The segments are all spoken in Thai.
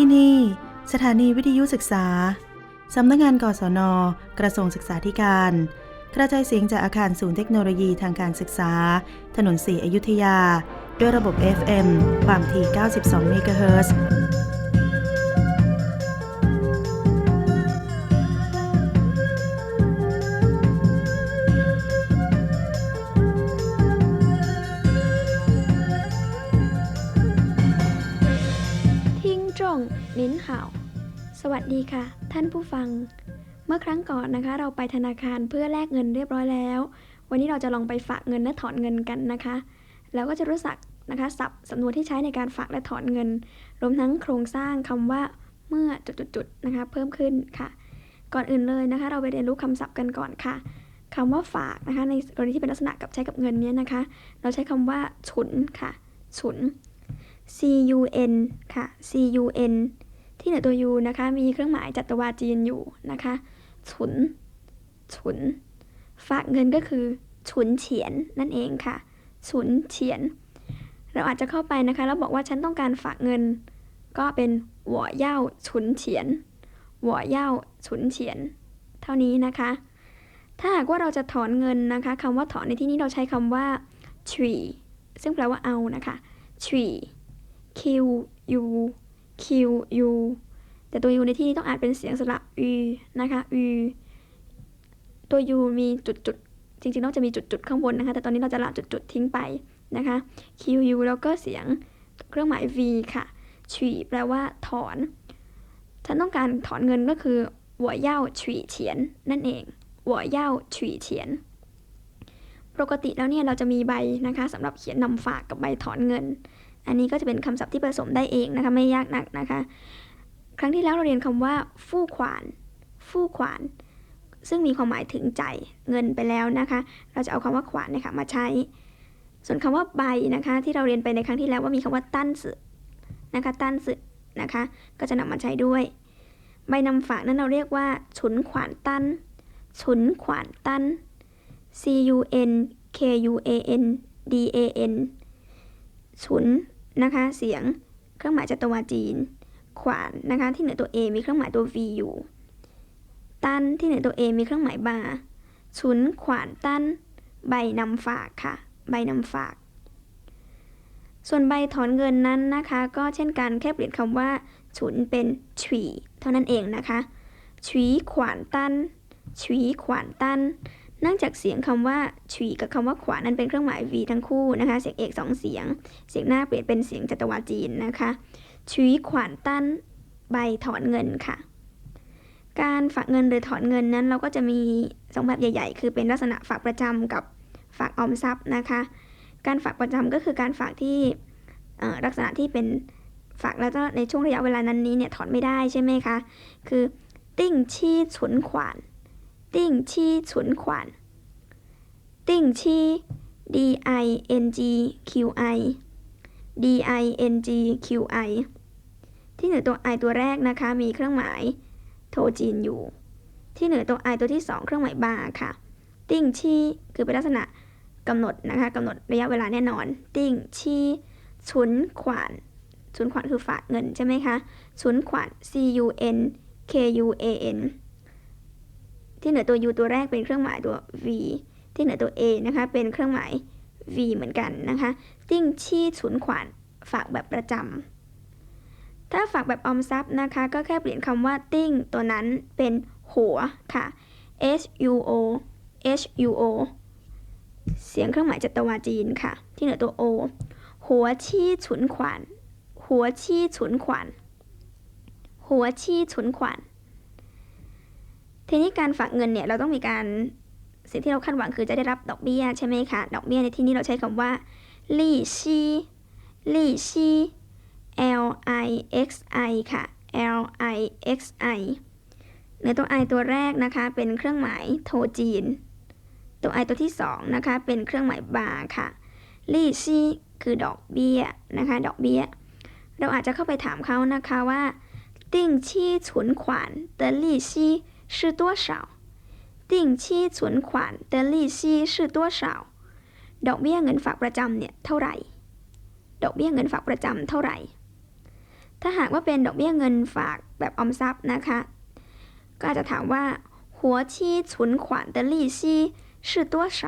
ที่นี่สถานีวิทยุศึกษา สำนักงงานกศน กระทรวงศึกษาธิการ กระจายเสียงจากอาคารศูนย์เทคโนโลยีทางการศึกษา ถนนสีอยุธยา ด้วยระบบ FM ความถี่ 92 เมกะเฮิรตซ์ ดีค่ะ ท่านผู้ฟัง เมื่อครั้งก่อนนะคะ เราไปธนาคารเพื่อแลกเงินเรียบร้อยแล้ว วันนี้เราจะลองไปฝากเงินและถอนเงินกันนะคะ แล้วก็จะรู้สักนะคะศัพท์สำนวนที่ใช้ในการฝากและถอนเงิน รวมทั้งโครงสร้างคำว่าเมื่อจุดๆนะคะ เพิ่มขึ้นค่ะ ก่อนอื่นเลยนะคะ เราไปเรียนรู้คำศัพท์กันก่อนค่ะคำว่าฝากนะคะในกรณีที่เป็นลักษณะกับใช้กับเงินเนี้ยนะคะ เราใช้คำว่าฉุนค่ะ ฉุน C U N ค่ะ C U N ที่เหนือตัว U นะคะ มีเครื่องหมายจัตวาจีนอยู่นะคะฉุนฉุน ฝากเงินก็คือฉุนเฉียนนั่นเองค่ะฉุนเฉียน เราอาจจะเข้าไปนะคะแล้วบอกว่าฉันต้องการฝากเงิน ก็เป็นหัวเย่าฉุนเฉียนหัวเย่าฉุนเฉียน เท่านี้นะคะ ถ้าหากว่าเราจะถอนเงินนะคะคำว่าถอนในที่นี้เราใช้คำว่าฉี่ซึ่งแปลว่าเอานะคะฉี่ Q U Q U แต่ตัว U ในที่นี้ต้องอ่านเป็นเสียงสระ U นะคะ U ตัว U มีจุดๆจริงๆต้องจะมีจุดๆข้างบนนะคะ แต่ตอนนี้เราจะละจุดๆทิ้งไปนะคะ Q U แล้วก็เสียงเครื่องหมาย V ค่ะฉีแปลว่าถอน ฉันต้องการถอนเงินก็คือหัวเย่าฉีเฉียนนั่นเองหัวเย่าฉีเฉียน ปกติแล้วเนี่ยเราจะมีใบนะคะสำหรับเขียนนำฝากกับใบถอนเงิน อันนี้ก็จะเป็นคำศัพท์ที่ผสมได้เองนะคะไม่ยากนักนะคะ ครั้งที่แล้วเราเรียนคำว่า ฟู่ขวาน ฟู่ขวาน ซึ่งมีความหมายถึงจ่ายเงินไปแล้วนะคะ เราจะเอาคำว่าขวานเนี่ยค่ะมาใช้ ส่วนคำว่าใบนะคะที่เราเรียนไปในครั้งที่แล้วว่ามีคำว่าตั้นสึนะคะตั้นสึนะคะ ก็จะนำมาใช้ด้วย ใบนำฝากนั้นเราเรียกว่า ฉุนขวานตั้น ฉุนขวานตั้น C U N K U A N D A N ฉุน นะคะ เสียงเครื่องหมายจัตวาจีน ขวานนะคะ ที่เหนือตัว A มีเครื่องหมายตัว V อยู่ ตันที่เหนือตัว A มีเครื่องหมายบาฉุนขวานตันใบนำฝากค่ะ ใบนำฝาก ส่วนใบถอนเงินนั้นนะคะ ก็เช่นกันแค่เปลี่ยนคำว่าฉุนเป็นฉี่เท่านั้นเองนะคะฉีขวานตันฉีขวานตันเนื่องจากเสียงคำว่าฉีกับคำว่าขวานั้นเป็นเครื่องหมาย V ทั้งคู่นะคะ เสียงเอกสองเสียง เสียงหน้าเปลี่ยนเป็นเสียงจัตวาจีนนะคะชีขวานตั้นใบถอนเงินค่ะ การฝากเงินหรือถอนเงินนั้นเราก็จะมีสองแบบใหญ่ ๆ คือเป็นลักษณะฝากประจำกับฝากออมทรัพย์นะคะ การฝากประจำก็คือการฝากที่ลักษณะที่เป็นฝากแล้วในช่วงระยะเวลานั้นนี้เนี่ยถอนไม่ได้ใช่ไหมคะ คือติ้งชี้ฉุนขวาน ติ้งชี้ฉุนขวานติ้งชี D I N G Q I D I N G Q I ที่เหนือตัว I ตัวแรกนะคะ มีเครื่องหมายโทจีนอยู่ ที่เหนือตัว I ตัวที่ 2 เครื่องหมายบาร์ค่ะ ติ้งชีคือเป็นลักษณะกำหนดนะคะกำหนดระยะเวลาแน่นอน ติ้งชีฉุนขวานฉุนขวานคือฝากเงินใช่ไหมคะฉุนขวาน C U N K U A N ที่เหนือตัว U ตัวแรกเป็นเครื่องหมายตัว V ที่เหนือตัว A นะคะ เป็นเครื่องหมาย V เหมือนกันนะคะติ้งชี้ฉุนขวานฝากแบบประจำ ถ้าฝากแบบออมทรัพย์นะคะ ก็แค่เปลี่ยนคำว่าติ้งตัวนั้นเป็นหัวค่ะ H U O H U O เสียงเครื่องหมายจัตวาจีนค่ะ ที่เหนือตัว O หัวชี้ฉุนขวาน หัวชี้ฉุนขวาน หัวชี้ฉุนขวาน ทีนี้การฝากเงินเนี่ยเราต้องมีการสิ่งที่เราคาดหวังคือจะได้รับดอกเบี้ยใช่ไหมคะ ดอกเบี้ยในที่นี้เราใช้คำว่าลี่ชีลี่ชี L I X I ค่ะ L I X I ในตัว i ตัวแรกนะคะเป็นเครื่องหมายโทจีน ตัว i ตัวที่2นะคะเป็นเครื่องหมายบาค่ะลี่ชีคือดอกเบี้ยนะคะดอกเบี้ย เราอาจจะเข้าไปถามเขานะคะว่าติ้งชี้ฉุนขวัญเตอรี่ชี้ 是多少定期存款的利息是多少ดอกเบี้ยเงินฝากประจำเนี่ยเท่าไหร่ ดอกเบี้ยเงินฝากประจำเท่าไหร่ ถ้าหากว่าเป็นดอกเบี้ยเงินฝากแบบออมทรัพย์นะคะ ก็อาจจะถามว่า活期存款的利息是多少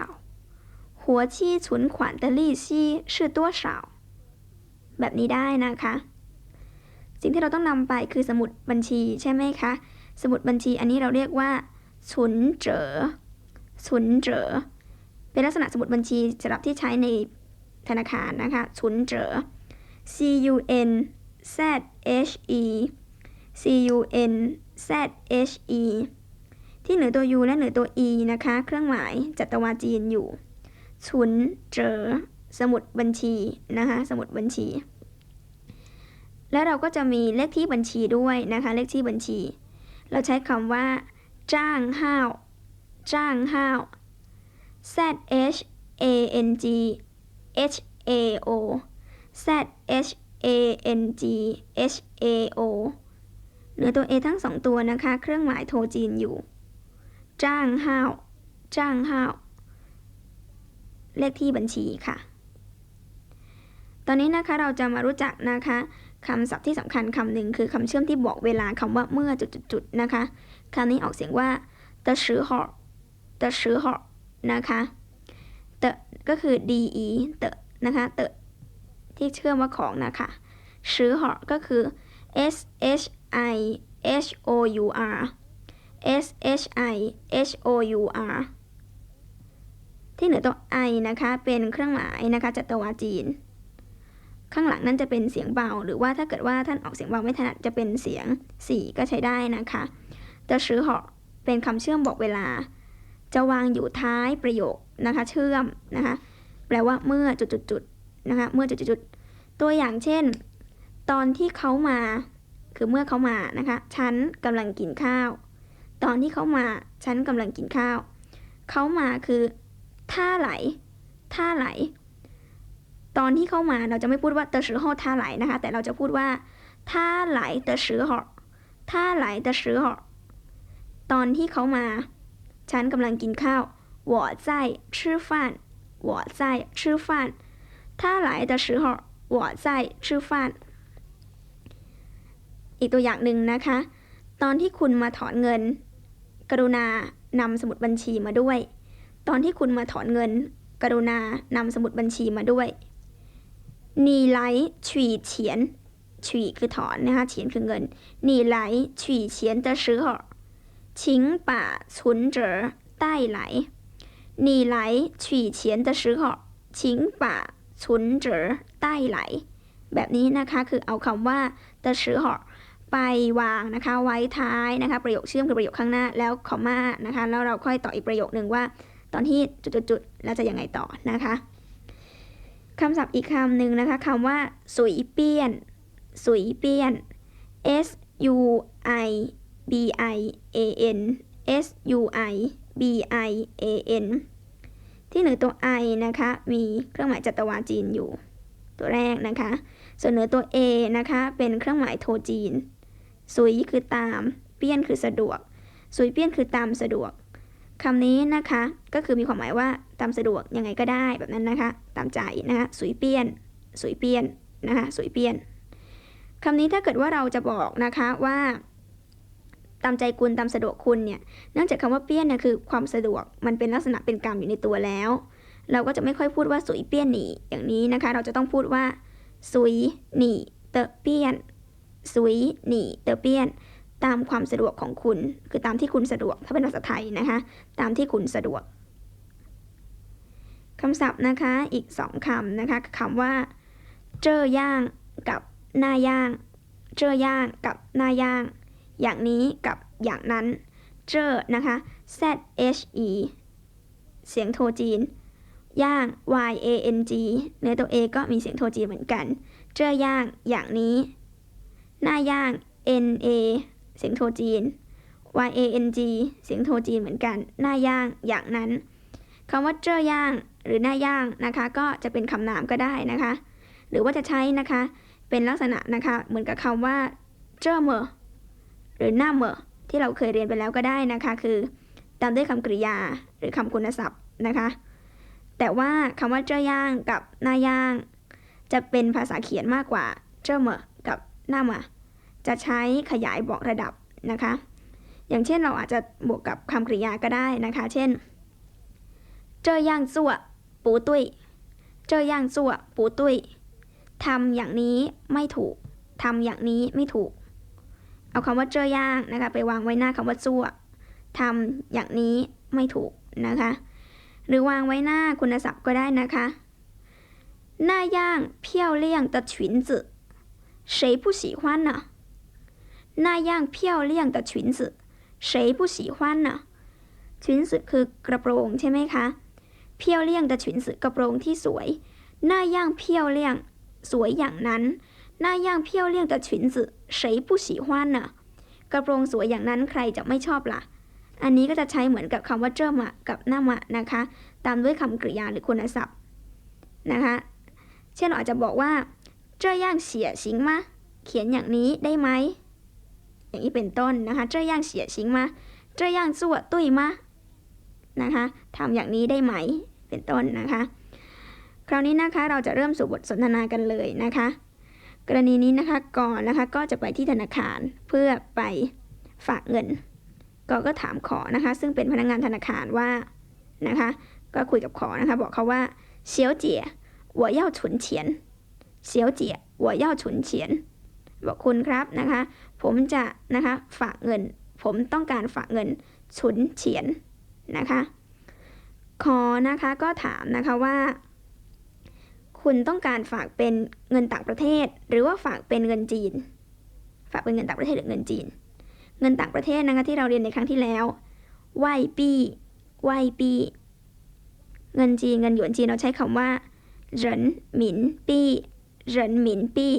活期存款的利息是多少แบบนี้ได้นะคะ สิ่งที่เราต้องนำไปคือสมุดบัญชีใช่ไหมคะ สมุดบัญชีอันนี้เราเรียกว่าฉุนเจ๋อฉุนเจ๋อเป็นลักษณะสมุดบัญชีสำหรับที่ใช้ในธนาคารนะคะฉุนเจ๋อ C U N Z H E C U N Z H E ที่เหนือตัว U และเหนือตัว E นะคะ เครื่องหมายจัตวาจีนอยู่ฉุนเจอสมุดบัญชีนะคะ สมุดบัญชี แล้วเราก็จะมีเลขที่บัญชีด้วยนะคะ เลขที่บัญชี เราใช้คำว่า จ้างห้าว จ้างห้าว Z H A N G H A O Z H A N G H A O เหนือตัว A ทั้งสองตัวนะคะ เครื่องหมายโทจีนอยู่ จ้างห้าว จ้างห้าว เลขที่บัญชีค่ะ ตอนนี้นะคะเราจะมารู้จักนะคะ คำศัพท์ที่สำคัญคำหนึ่งคือคำเชื่อมที่บอกเวลาคำว่าเมื่อจุดๆนะคะคำนี้ออกเสียงว่าตะชื้อหอตะชื้อหอนะคะเตะก็คือ de เตะนะคะเตะที่เชื่อมว่าของนะคะชื้อหอก็คือ s h i h o u r s h i h o u r ที่เหนือตัว i นะคะ เป็นเครื่องหมายนะคะจัตวาจีน ข้างหลังนั่นจะเป็นเสียงเบา หรือว่าถ้าเกิดว่าท่านออกเสียงเบาไม่ถนัดจะเป็นเสียงสี่ก็ใช้ได้นะคะแต่ชื่อเหาะเป็นคำเชื่อมบอกเวลา จะวางอยู่ท้ายประโยคนะคะ เชื่อมนะคะ แปลว่าเมื่อจุดๆนะคะ เมื่อจุดๆตัวอย่างเช่น ตอนที่เขามา คือเมื่อเขามานะคะ ฉันกำลังกินข้าว ตอนที่เขามา ฉันกำลังกินข้าว เขามาคือ ท่าไหล ท่าไหล ตอนที่เข้ามาเราจะไม่พูดว่า的时候ท่าไหลนะคะ แต่เราจะพูดว่าท่าไหล的时候ท่าไหล的时候ตอนที่เขามา ฉันกำลังกินข้าว我在吃饭我在吃饭他来的时候我在吃饭อีกตัวอย่างหนึ่งนะคะ ตอนที่คุณมาถอนเงิน กรุณานำสมุดบัญชีมาด้วย ตอนที่คุณมาถอนเงิน กรุณานำสมุดบัญชีมาด้วย 你来取钱取คือถอนนะคะเฉียนคือเงิน你来取钱的时候请把存折带来你来取钱的时候请把存折带来แบบนี้นะคะคือเอาคำว่า的时候ไปวางนะคะ ไว้ท้ายนะคะ ประโยคเชื่อมคือประโยคข้างหน้าแล้วคอมมานะคะ แล้วเราค่อยต่ออีกประโยคนึงว่า ตอนที่จุดๆๆแล้วจะยังไงต่อนะคะ คำศัพท์อีกคำหนึ่งนะคะคำว่า สุยเปี้ยน สุยเปี้ยน S U I B I A N S U I B I A N ที่เหนือตัว I นะคะ มีเครื่องหมายจัตวาจีนอยู่ ตัวแรกนะคะ ส่วนเหนือตัว A นะคะ เป็นเครื่องหมายโทจีน สุยคือตาม เปี้ยนคือสะดวก สุยเปี้ยนคือตามสะดวก คำนี้นะคะก็คือมีความหมายว่าตามสะดวกยังไงก็ได้แบบนั้นนะคะ ตามใจนะคะสุยเปี้ยนสุยเปี้ยนนะคะสุยเปี้ยนคำนี้ถ้าเกิดว่าเราจะบอกนะคะว่าตามใจคุณตามสะดวกคุณเนี่ยเนื่องจากคำว่าเปี้ยนเนี่ยคือความสะดวกมันเป็นลักษณะเป็นกรรมอยู่ในตัวแล้ว เราก็จะไม่ค่อยพูดว่าสุยเปี้ยนหนีอย่างนี้นะคะ เราจะต้องพูดว่าสุยหนีเตอเปี้ยนสุยหนีเตอเปี้ยน ตามความสะดวกของคุณ คือตามที่คุณสะดวก ถ้าเป็นภาษาไทยนะคะ ตามที่คุณสะดวกคำศัพท์นะคะอีกสองคำนะคะคำว่า เจอย่างกับหน้าย่าง เจอย่างกับหน้าย่าง อย่างนี้กับอย่างนั้น เจอนะคะ Z H E เสียงโทจีน ย่าง Y A N G เนื้อตัว A ก็มีเสียงโทจีนเหมือนกัน เจอย่างอย่างนี้ หน้าย่าง N A เสียงโทจีน Y A N G เสียงโทจีนเหมือนกัน หน้าย่างอย่างนั้นคำว่าเจ้อย่างหรือหน้าย่างนะคะ ก็จะเป็นคำนามก็ได้นะคะ หรือว่าจะใช้นะคะ เป็นลักษณะนะคะ เหมือนกับคำว่าเจอเมอหรือหน้าเมอที่เราเคยเรียนไปแล้วก็ได้นะคะ คือตามด้วยคำกริยาหรือคำคุณศัพท์นะคะ แต่ว่าคำว่าเจ้อย่างกับหน้าย่าง จะเป็นภาษาเขียนมากกว่าเจอเมอกับหน้าเมอ จะใช้ขยายบอกระดับนะคะ อย่างเช่นเราอาจจะบวกกับคำกริยาก็ได้นะคะ เช่น这样做不对这样做不对ทำอย่างนี้ไม่ถูกทำอย่างนี้ไม่ถูก เอาคำว่าเจอย่างนะคะไปวางไว้หน้าคำว่าซั่วทำอย่างนี้ไม่ถูกนะคะ หรือวางไว้หน้าคุณศัพท์ก็ได้นะคะ那样漂亮的裙子谁不喜欢呢 那样漂亮的裙子谁不喜欢呢裙子คือกระโปรงใช่ไหมคะเพียวเลี่ยงแต่裙子กระโปรงที่สวย那样漂亮สวยอย่างนั้น那样漂亮的裙子谁不喜欢呢กระโปรงสวยอย่างนั้นใครจะไม่ชอบล่ะ อันนี้ก็จะใช้เหมือนกับคำว่าเจอมะกับหน้ามะนะคะ ตามด้วยคำกริยาหรือคุณศัพท์นะคะ เช่นเราอาจจะบอกว่า这样写行吗เขียนอย่างนี้ได้ไหม อย่างนี้เป็นต้นนะคะ这样写行吗这样做对吗นะคะทำอย่างนี้ได้ไหม เป็นต้นนะคะ คราวนี้นะคะเราจะเริ่มสู่บทสนทนากันเลยนะคะ กรณีนี้นะคะก่อนนะคะก็จะไปที่ธนาคารเพื่อไปฝากเงิน ก็ก็ถามขอนะคะ ซึ่งเป็นพนักงานธนาคารว่านะคะ ก็คุยกับขอนะคะ บอกเขาว่าเฉียวเจี๋ย我要存钱เฉียวเจี๋ย我要存钱บอกคุณครับนะคะ ผมจะนะคะฝากเงิน ผมต้องการฝากเงินฉุนเฉียนนะคะขอนะคะก็ถามนะคะว่า คุณต้องการฝากเป็นเงินต่างประเทศ หรือว่าฝากเป็นเงินจีน ฝากเป็นเงินต่างประเทศหรือเงินจีน เงินต่างประเทศนะคะที่เราเรียนในครั้งที่แล้วไหวปี้ไหวปี้เงินจีนเงินหยวนจีนเราใช้คำว่าเหรินหมินปี้เหรินหมินปี้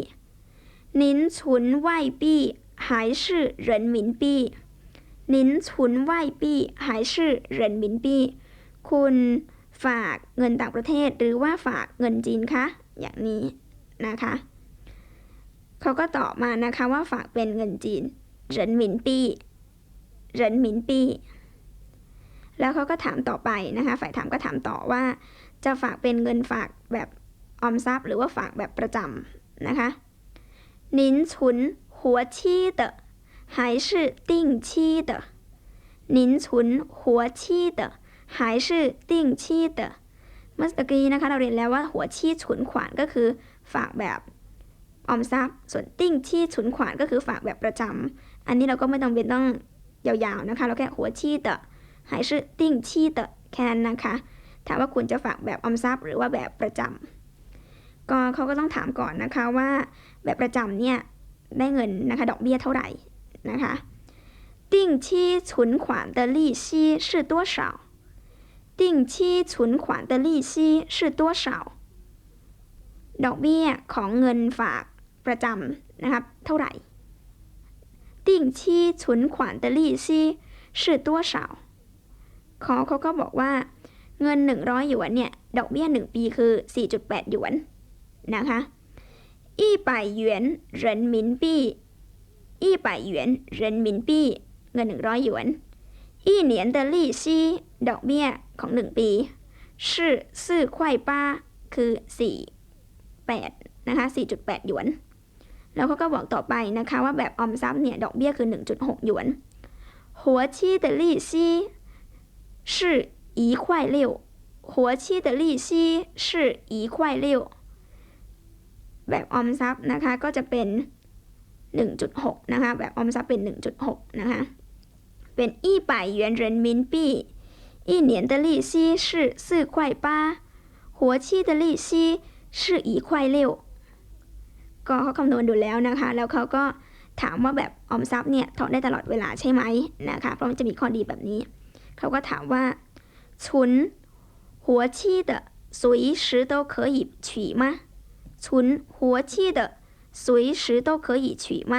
您存外币 还是人民币您存外币还是人民币คุณฝากเงินต่างประเทศหรือว่าฝากเงินจีนคะอย่างนี้นะคะ เขาก็ตอบมานะคะว่าฝากเป็นเงินจีน เหรินหมินปี้เหรินหมินปี้ แล้วเขาก็ถามต่อไปนะคะ ฝ่ายถามก็ถามต่อว่า จะฝากเป็นเงินฝากแบบออมทรัพย์ หรือว่าฝากแบบประจำนะคะ您存 活期的还是定期的您存活期的还是定期的เมื่อกี้นะคะเราเรียนแล้วว่าหัวชี้ฉุนขวานก็คือฝากแบบออมทรัพย์ ส่วนติ้งชี้ฉุนขวานก็คือฝากแบบประจำ อันนี้เราก็ไม่ต้องเป็นต้องยาวๆนะคะ เราแค่หัวชี้的还是定期的แค่นั้นนะคะ ถามว่าคุณจะฝากแบบออมทรัพย์ หรือว่าแบบประจำก็เขาก็ต้องถามก่อนนะคะว่าแบบประจำเนี่ย ได้เงินนะคะดอกเบี้ยเท่าไหร่นะคะ定期存款的利息是多少定期存款的利息是多少ดอกเบี้ยของเงินฝากประจำนะครับเท่าไหร่定期存款的利息是多少ขอเขาก็บอกว่า เงิน 100 หยวนเนี่ย ดอกเบี้ย 1 ปีคือ 4.8 หยวน นะคะ 100元人民币100元人民币เงิน 100 หยวน一年的利息ดอกเบี้ยของ 1 ปี是4块8คือ 48 นะคะ 4.8 หยวน แล้วเขาก็บอกต่อไปนะคะว่าแบบออมทรัพย์เนี่ย ดอกเบี้ยคือ 1.6 หยวน活期的利息是一块六，活期的利息是一块六 แบบออมทรัพย์นะคะก็จะเป็น 1.6 นะคะ แบบออมทรัพย์เป็น 1.6 นะคะ เป็น一百元人民币一年的利息是四块八活期的利息是一块六ก็เขาคำนวณดูแล้วนะคะ แล้วเขาก็ถามว่าแบบออมทรัพย์เนี่ยถอนได้ตลอดเวลาใช่ไหมนะคะ เพราะมันจะมีข้อดีแบบนี้ เขาก็ถามว่า存活期的随时都可以取吗 存活期的随时都可以取吗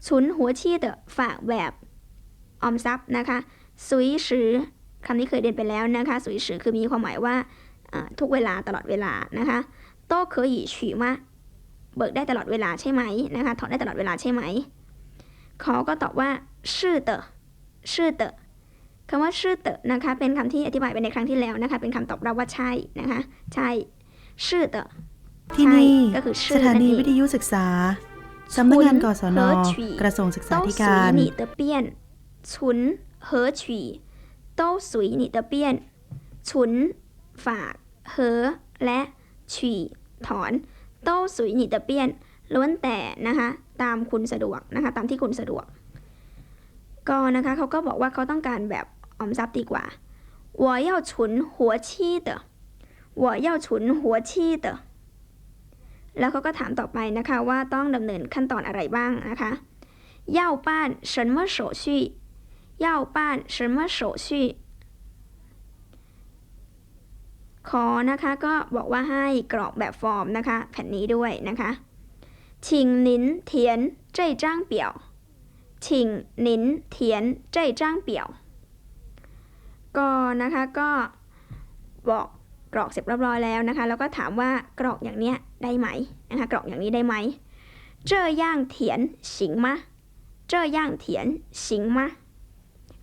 存活期的ฝากแบบออมทรัพย์นะคะ随时คำนี้เคยเรียนไปแล้วนะคะ随时คือมีความหมายว่าอ่าทุกเวลาตลอดเวลานะคะ都可以取吗เบิกได้ตลอดเวลาใช่ไหมนะคะถอนได้ตลอดเวลาใช่ไหมเขาก็ตอบว่า是的是的คำว่าชื่อเตอะนะคะ เป็นคำที่อธิบายไปในครั้งที่แล้วนะคะ เป็นคำตอบรับว่าใช่นะคะ ใช่ชื่อเตอะ ที่นี่ ใช่ก็คือชื่ ส อ ถานี นั่นเอง วิทยุศึกษา สำนักงานกศน 和取 กระทรวงศึกษา 都 ธิ 随 การ 你的便，存和取都随你的便，存ฝาก和และ取ถอน都随你的便ล้วนแต่นะคะตามคุณสะดวกนะคะตามที่คุณสะดวก ก็นะคะเขาก็บอกว่าเขาต้องการแบบออมทรัพย์ดีกว่า我要存活期的我要存活期的 แล้วเขาก็ถามต่อไปนะคะว่าต้องดำเนินขั้นตอนอะไรบ้างนะคะ要办什么手续要办什么手续ขอนะคะก็บอกว่าให้กรอกแบบฟอร์มนะคะ แผ่นนี้ด้วยนะคะ请您填这张表请您填这张表ก็นะคะก็บอก กรอกเสร็จเรียบร้อยแล้วนะคะ แล้วก็ถามว่ากรอกอย่างเนี้ยได้ไหมนะคะกรอกอย่างนี้ได้ไหม这样填行吗这样填行吗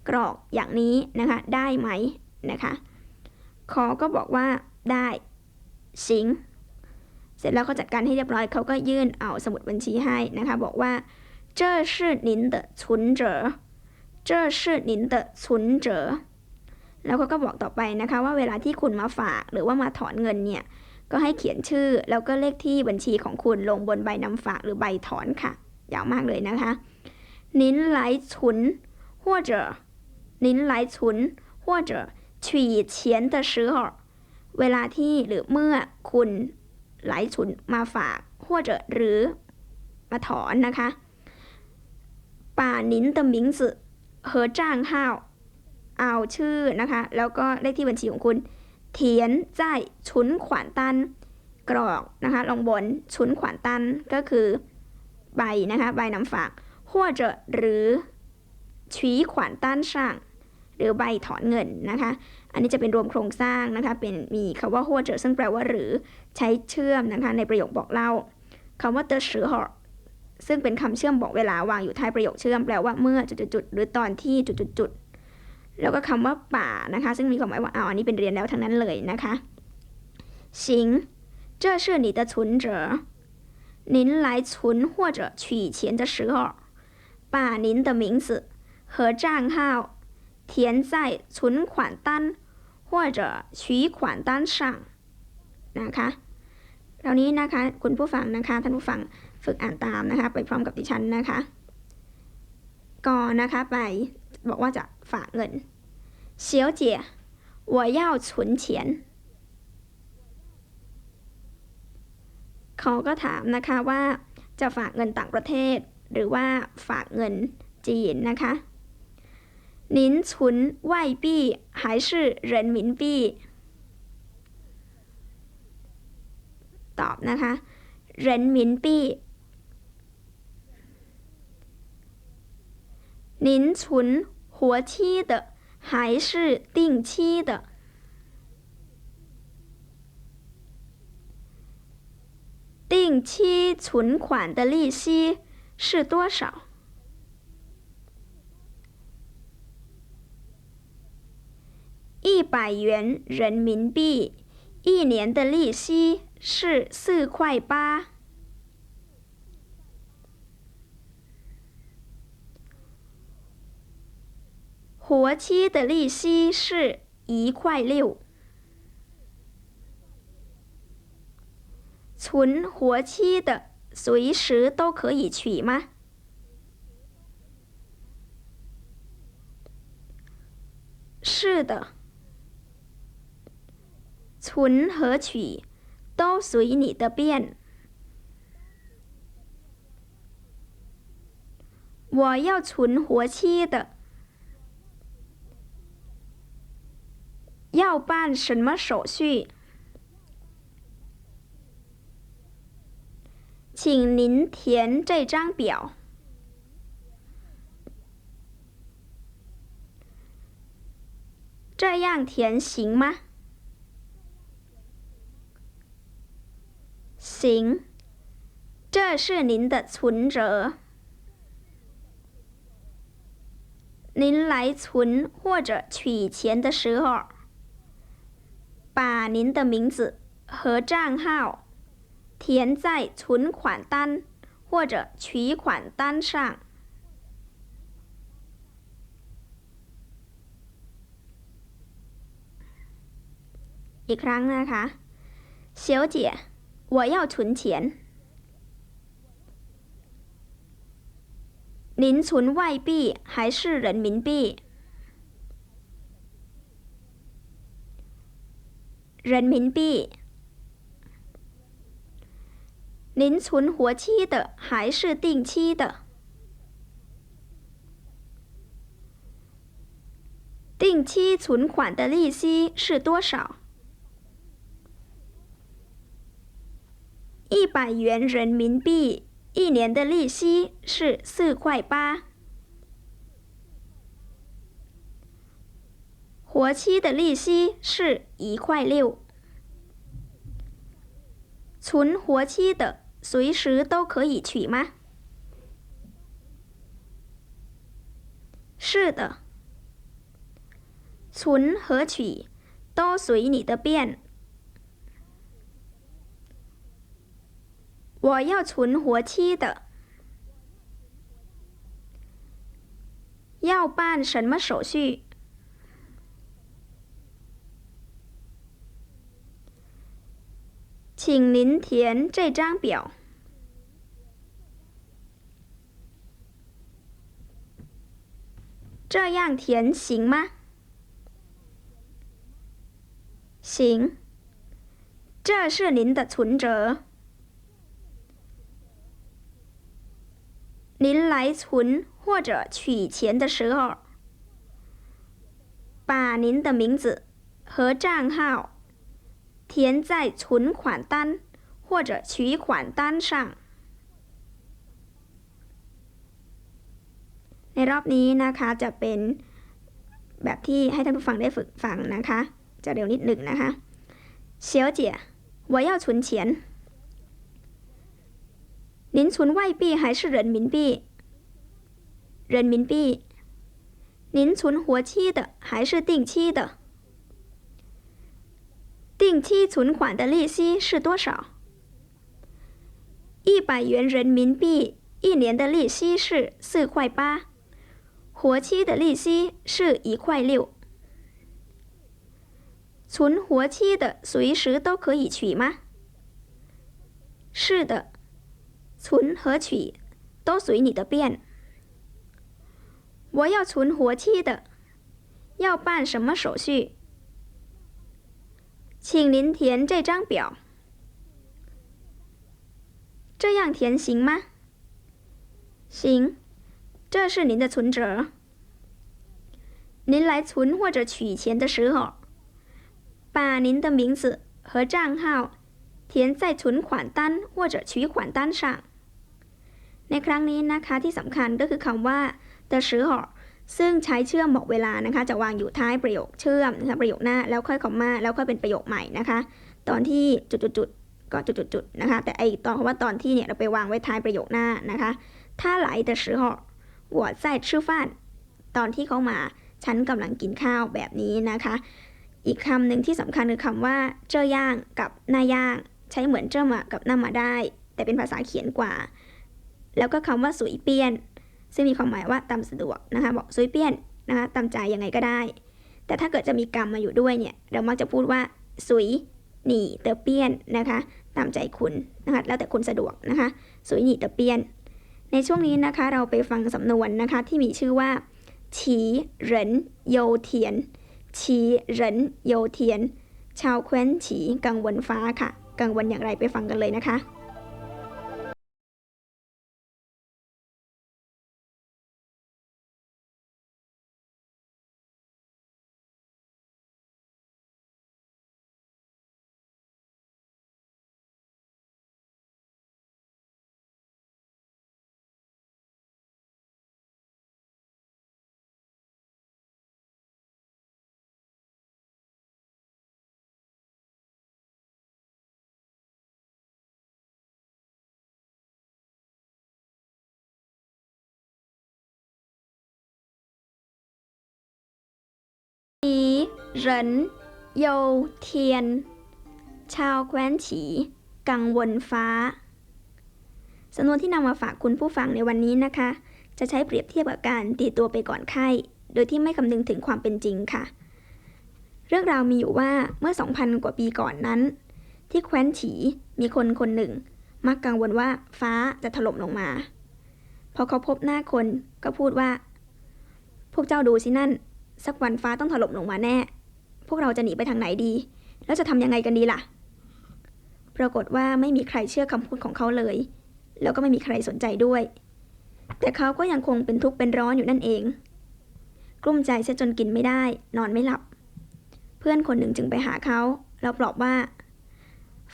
กรอกอย่างนี้นะคะได้ไหมนะคะคอก็บอกว่าได้สิง เสร็จแล้วเขาจัดการให้เรียบร้อยเขาก็ยื่นเอาสมุดบัญชีให้นะคะบอกว่า这是您的存折这是您的存折 แล้วเขาก็บอกต่อไปนะคะว่าเวลาที่คุณมาฝากหรือว่ามาถอนเงินเนี่ย ก็ให้เขียนชื่อ แล้วก็เลขที่บัญชีของคุณลงบนใบนำฝากหรือใบถอนค่ะ ยาวมากเลยนะคะ您来存或者您来存或者取钱的时候เวลาที่หรือเมื่อคุณไหลฉุนมาฝาก或者หรือมาถอนนะคะ把您的名字和账号 เอาชื่อนะคะ แล้วก็เลขที่บัญชีของคุณเทียนจ่ายชุนขวานตัน กรอกนะคะ ลงบนชุนขวานตันก็คือใบนะคะ ใบนำฝาก或者หรือฉีขวานตันช่างหรือใบถอนเงินนะคะ อันนี้จะเป็นรวมโครงสร้างนะคะ เป็นมีคำว่าหัวเจอซึ่งแปลว่าหรือใช้เชื่อมนะคะ ในประโยคบอกเล่าคำว่าเตอร์สือหอซึ่งเป็นคำเชื่อมบอกเวลาวางอยู่ท้ายประโยคเชื่อมแปลว่าเมื่อจุดๆหรือตอนที่จุดๆ แล้วก็คำว่าป่านะคะ ซึ่งมีความหมายว่าเอาอันนี้เป็นเรียนแล้วทั้งนั้นเลยนะคะ行这是你的存折您来存或者取钱的时候把您的名字和账号填在存款单或者取款单上นะคะเหล่านี้นะคะ คุณผู้ฟังนะคะ ท่านผู้ฟังฝึกอ่านตามนะคะ ไปพร้อมกับดิฉันนะคะก่อนนะคะไปบอกว่าจะ ฝากเงิน小姐我要存钱เขาก็ถามนะคะว่าจะฝากเงินต่างประเทศ หรือว่าฝากเงินจีนนะคะ您存外币还是人民币ตอบนะคะ人民币您存 活期的还是定期的定期存款的利息是多少？一百元人民币，一年的利息是四块八。活期的利息是一块六。存活期的随时都可以取吗？是的，存和取都随你的便。我要存活期的，要办什么手续？请您填这张表。这样填行吗？行，这是您的存折。您来存或者取钱的时候，把您的名字和账号填在存款单 或者取款单上。อีกครั้งนะคะ 小姐我要存钱您存外币还是人民币 人民币您存活期的还是定期的？定期存款的利息是多少？一百元人民币，一年的利息是四块八。活期的利息是一块六。存活期的随时都可以取吗？是的，存和取都随你的便。我要存活期的，要办什么手续？请您填这张表。这样填行吗？行，这是您的存折。您来存或者取钱的时候，把您的名字和账号填在存款单或者取款单上。ในรอบนี้นะคะจะเป็นแบบที่ให้ท่านผู้ฟังได้ฝึกฟังนะคะ จะเร็วนิดหนึ่งนะคะ小姐我要存钱您存外币还是人民币？人民币。您存活期的还是定期的？ 定期存款的利息是多少？一百元人民币，一年的利息是四块八，活期的利息是一块六。存活期的随时都可以取吗？是的。存和取都随你的便。我要存活期的，要办什么手续？请您填这张表。这样填行吗？行，这是您的存折。您来存或者取钱的时候，把您的名字和账号填在存款单或者取款单上。ในครั้งนี้นะคะที่สำคัญก็คือคำว่า the 时候 ซึ่งใช้เชื่อมบอกเวลานะคะ จะวางอยู่ท้ายประโยคเชื่อมนะคะประโยคหน้าแล้วค่อยคอมมาแล้วค่อยเป็นประโยคใหม่นะคะ ตอนที่จุดๆก็จุดๆนะคะ แต่ไอตอนคำว่าตอนที่เนี่ยเราไปวางไว้ท้ายประโยคหน้านะคะถ้าไหล的时候我在吃饭ตอนที่เขามา ฉันกำลังกินข้าวแบบนี้นะคะ อีกคำหนึ่งที่สำคัญคือคำว่าเจ้าย่างกับหน้าย่าง ใช้เหมือนเจ้ามากับหน้ามาได้ แต่เป็นภาษาเขียนกว่าแล้วก็คำว่าสุยเปียน ซึ่งมีความหมายว่าตามสะดวกนะคะ บอกสุยเปี้ยนนะคะตามใจยังไงก็ได้ แต่ถ้าเกิดจะมีกรรมมาอยู่ด้วยเนี่ย เรามักจะพูดว่าสุยหนีเตอเปี้ยนนะคะ ตามใจคุณนะคะ แล้วแต่คุณสะดวกนะคะสุยหนีเตอเปี้ยน ในช่วงนี้นะคะเราไปฟังสำนวนนะคะที่มีชื่อว่าฉีเหรินโยเทียนฉีเหรินโยเทียน ชาวแคว้นฉีกังวลฟ้าค่ะ กังวลอย่างไรไปฟังกันเลยนะคะ เหรินโยเทียน ชาวแคว้นฉี กังวลฟ้า สำนวนที่นำมาฝากคุณผู้ฟังในวันนี้นะคะ จะใช้เปรียบเทียบกับการตีตัวไปก่อนไข้ โดยที่ไม่คำนึงถึงความเป็นจริงค่ะ เรื่องราวมีอยู่ว่าเมื่อ 2,000 กว่าปีก่อนนั้น ที่แคว้นฉีมีคนคนหนึ่ง มักกังวลว่าฟ้าจะถล่มลงมา พอเขาพบหน้าคนก็พูดว่า พวกเจ้าดูสินั่น สักวันฟ้าต้องถล่มลงมาแน่ พวกเราจะหนีไปทางไหนดี แล้วจะทำยังไงกันดีล่ะ ปรากฏว่าไม่มีใครเชื่อคำพูดของเขาเลย แล้วก็ไม่มีใครสนใจด้วย แต่เขาก็ยังคงเป็นทุกข์เป็นร้อนอยู่นั่นเอง กลุ้มใจซะจนกินไม่ได้ นอนไม่หลับ เพื่อนคนหนึ่งจึงไปหาเขาแล้วปลอบว่า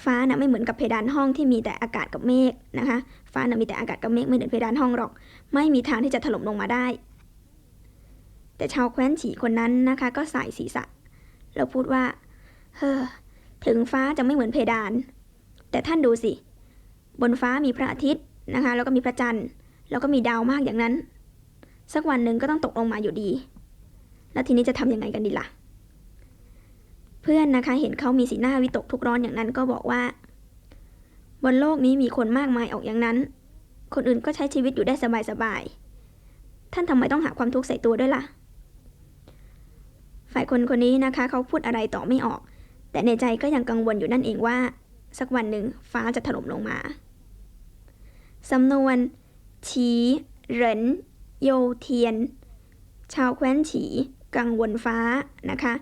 ฟ้าน่ะไม่เหมือนกับเพดานห้องที่มีแต่อากาศกับเมฆนะคะ ฟ้าน่ะมีแต่อากาศกับเมฆไม่เหมือนเพดานห้องหรอก ไม่มีทางที่จะถล่มลงมาได้ แต่ชาวแคว้นฉีคนนั้นนะคะ ก็สายศีรษะ แล้วพูดว่า เฮ้อ ถึงฟ้าจะไม่เหมือนเพดาน แต่ท่านดูสิ บนฟ้ามีพระอาทิตย์นะคะ แล้วก็มีพระจันทร์ แล้วก็มีดาวมากอย่างนั้น สักวันหนึ่งก็ต้องตกลงมาอยู่ดี แล้วทีนี้จะทำยังไงกันดีล่ะ เพื่อนนะคะ เห็นเขามีสีหน้าวิตกทุกร้อนอย่างนั้นก็บอกว่า บนโลกนี้มีคนมากมายออกอย่างนั้น คนอื่นก็ใช้ชีวิตอยู่ได้สบายๆ ท่านทำไมต้องหาความทุกข์ใส่ตัวด้วยล่ะ ฝ่ายคนคนนี้นะคะเขาพูดอะไรต่อไม่ออก แต่ในใจก็ยังกังวลอยู่นั่นเองว่า สักวันหนึ่งฟ้าจะถล่มลงมา สำนวน ฉีเหรินโยเทียน ชาวแคว้นฉี กังวลฟ้านะคะ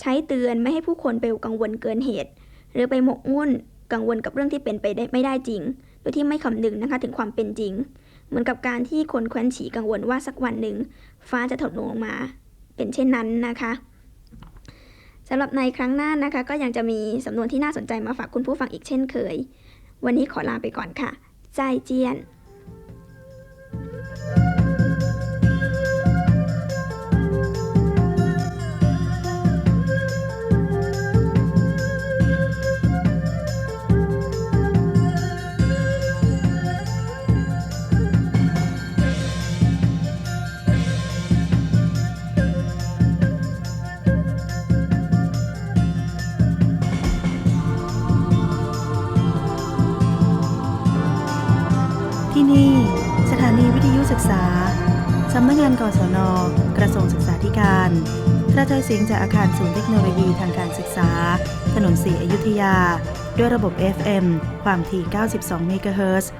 ใช้เตือนไม่ให้ผู้คนไปกังวลเกินเหตุ หรือไปหมกมุ่นกังวลกับเรื่องที่เป็นไปได้ไม่ได้จริง โดยที่ไม่คำนึงนะคะถึงความเป็นจริง เหมือนกับการที่คนแคว้นฉีกังวลว่าสักวันหนึ่ง ฟ้าจะถล่มลงมา เป็นเช่นนั้นนะคะ สำหรับในครั้งหน้านะคะ ก็ยังจะมีสำนวนที่น่าสนใจมาฝากคุณผู้ฟังอีกเช่นเคย วันนี้ขอลาไปก่อนค่ะใจเจียน นักงานกศน กระทรวงศึกษาธิการกระจายเสียงจากอาคารศูนย์เทคโนโลยีทางการศึกษา ถนนสีอยุธยา ด้วยระบบ FM ความถี่ 92 เมกะเฮิรตซ์